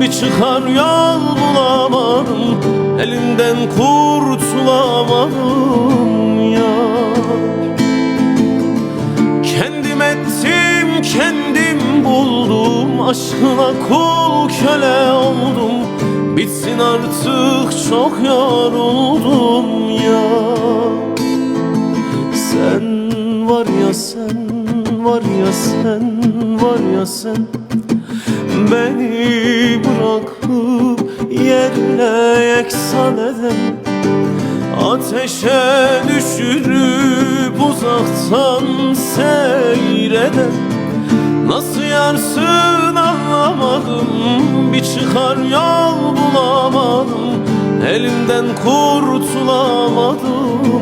Bir çıkar yol bulamadım Elinden kurtulamadım ya. Kendim ettim kendim buldum Aşkına kul köle oldum. Bitsin artık çok yoruldum ya. Sen var ya sen var ya sen var ya sen. Beni bırakıp yerle yeksan eden Ateşe düşürüp uzaktan seyreden Nasıl yarsın anlamadım Bir çıkar yol bulamadım. Elimden kurtulamadım